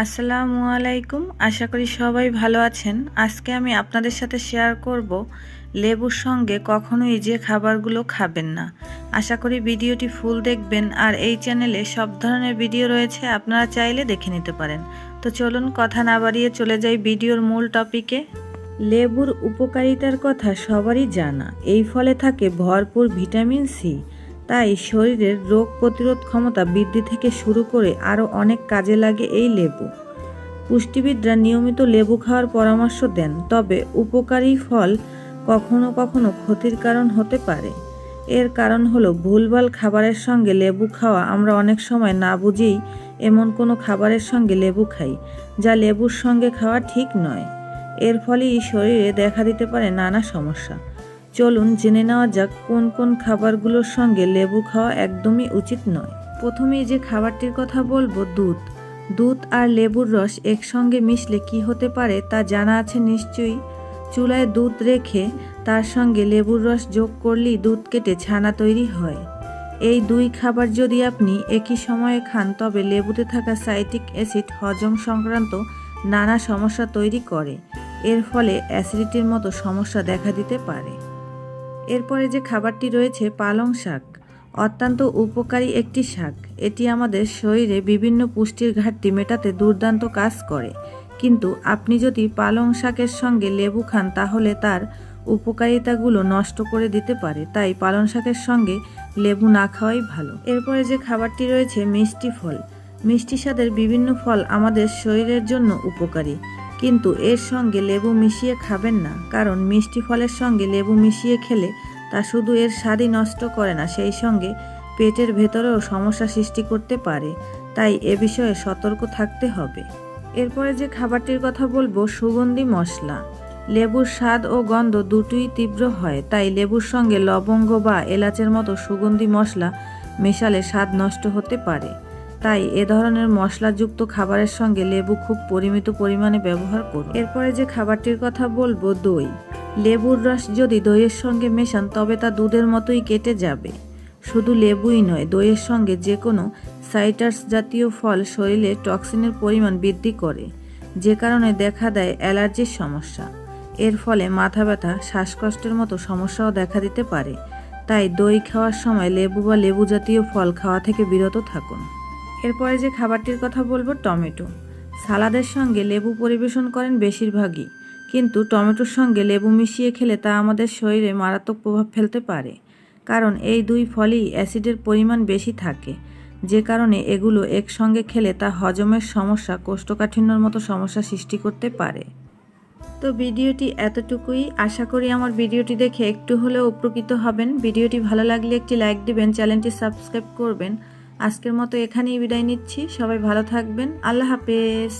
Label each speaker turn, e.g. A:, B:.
A: আসসালামু আলাইকুম। আশা করি সবাই ভালো আছেন। আজকে আমি আপনাদের সাথে শেয়ার করব লেবুর সঙ্গে কখনোই যে খাবারগুলো খাবেন না। আশা করি ভিডিওটি ফুল দেখবেন আর এই চ্যানেলে সব ধরনের ভিডিও রয়েছে, আপনারা চাইলে দেখে নিতে পারেন। তো চলুন কথা না বাড়িয়ে চলে যাই ভিডিওর মূল টপিকে লেবুর উপকারিতার কথা সবারই জানা। এই ফলে থাকে ভরপুর ভিটামিন সি তাই শরীরের রোগ প্রতিরোধ ক্ষমতা বৃদ্ধি থেকে শুরু করে আরও অনেক কাজে লাগে এই লেবু। পুষ্টিবিদরা নিয়মিত লেবু খাওয়ার পরামর্শ দেন, তবে উপকারী ফল কখনো কখনো ক্ষতির কারণ হতে পারে। এর কারণ হলো ভুলভাল খাবারের সঙ্গে লেবু খাওয়া আমরা অনেক সময় না বুঝেই এমন কোনো খাবারের সঙ্গে লেবু খাই, যা লেবুর সঙ্গে খাওয়া ঠিক নয়। এর ফলেই শরীরে দেখা দিতে পারে নানা সমস্যা। চলুন জেনে নেওয়া যাক কোন কোন খাবারগুলোর সঙ্গে লেবু খাওয়া একদমই উচিত নয়। প্রথমেই যে খাবারটির কথা বলব, দুধ। দুধ আর লেবুর রস একসঙ্গে মিশলে কি হতে পারে তা জানা আছে নিশ্চয়ই। চুলায় দুধ রেখে তার সঙ্গে লেবুর রস যোগ করলেই দুধ কেটে ছানা তৈরি হয়। এই দুই খাবার যদি আপনি একই সময়ে খান, তবে লেবুতে থাকা সাইটিক অ্যাসিড হজম সংক্রান্ত নানা সমস্যা তৈরি করে। এর ফলে অ্যাসিডিটির মতো সমস্যা দেখা দিতে পারে। এরপরে যে খাবারটি রয়েছে পালং শাক, অত্যন্ত উপকারী একটি শাক। এটি আমাদের শরীরে বিভিন্ন পুষ্টির ঘাটতি মেটাতে দুর্দান্ত কাজ করে। কিন্তু আপনি যদি পালং শাকের সঙ্গে লেবু খান, তাহলে তার উপকারিতাগুলো নষ্ট করে দিতে পারে। তাই পালং শাকের সঙ্গে লেবু না খাওয়াই ভালো। এরপরে যে খাবারটি রয়েছে মিষ্টি ফল, মিষ্টি স্বাদের বিভিন্ন ফল আমাদের শরীরের জন্য উপকারী। কিন্তু এর সঙ্গে লেবু মিশিয়ে খাবেন না, কারণ মিষ্টি ফলের সঙ্গে লেবু মিশিয়ে খেলে তা শুধু এর স্বাদই নষ্ট করে না, সেই সঙ্গে পেটের ভেতরেও সমস্যা সৃষ্টি করতে পারে। তাই এ বিষয়ে সতর্ক থাকতে হবে। এরপরে যে খাবারটির কথা বলব, সুগন্ধি মশলা। লেবুর স্বাদ ও গন্ধ দুটোই তীব্র হয়, তাই লেবুর সঙ্গে লবঙ্গ বা এলাচের মতো সুগন্ধি মশলা মেশালে স্বাদ নষ্ট হতে পারে। তাই এ ধরনের মশলাযুক্ত খাবারের সঙ্গে লেবু খুব পরিমিত পরিমাণে ব্যবহার করুন। এরপরে যে খাবারটির কথা বলব, দই। লেবুর রস যদি দইয়ের সঙ্গে মেশান, তবে তা দুধের মতোই কেটে যাবে। শুধু লেবুই নয়, দইয়ের সঙ্গে যে কোনো সাইটার্স জাতীয় ফল শরীরে টক্সিনের পরিমাণ বৃদ্ধি করে, যে কারণে দেখা দেয় অ্যালার্জির সমস্যা। এর ফলে মাথা ব্যথা, শ্বাসকষ্টের মতো সমস্যাও দেখা দিতে পারে। তাই দই খাওয়ার সময় লেবু বা লেবু জাতীয় ফল খাওয়া থেকে বিরত থাকুন। এরপরে যে খাবারটির কথা বলব, টমেটো। সালাদের সঙ্গে লেবু পরিবেশন করেন বেশিরভাগই। কিন্তু টমেটোর সঙ্গে লেবু মিশিয়ে খেলে তা আমাদের শরীরে মারাত্মক প্রভাব ফেলতে পারে। কারণ এই দুই ফলই অ্যাসিডের পরিমাণ বেশি থাকে। যে কারণে এগুলো একসঙ্গে খেলে তা হজমের সমস্যা, কোষ্ঠকাঠিন্যর মতো সমস্যা সৃষ্টি করতে পারে। তো ভিডিওটি এতটুকুই। আশা করি আমার ভিডিওটি দেখে একটু হলেও উপকৃত হবেন। ভিডিওটি ভালো লাগলে একটি লাইক দিবেন, চ্যানেলটি সাবস্ক্রাইব করবেন। আজকের মতো এখানেই বিদায় নিচ্ছি। সবাই ভালো থাকবেন। আল্লাহ হাফেজ।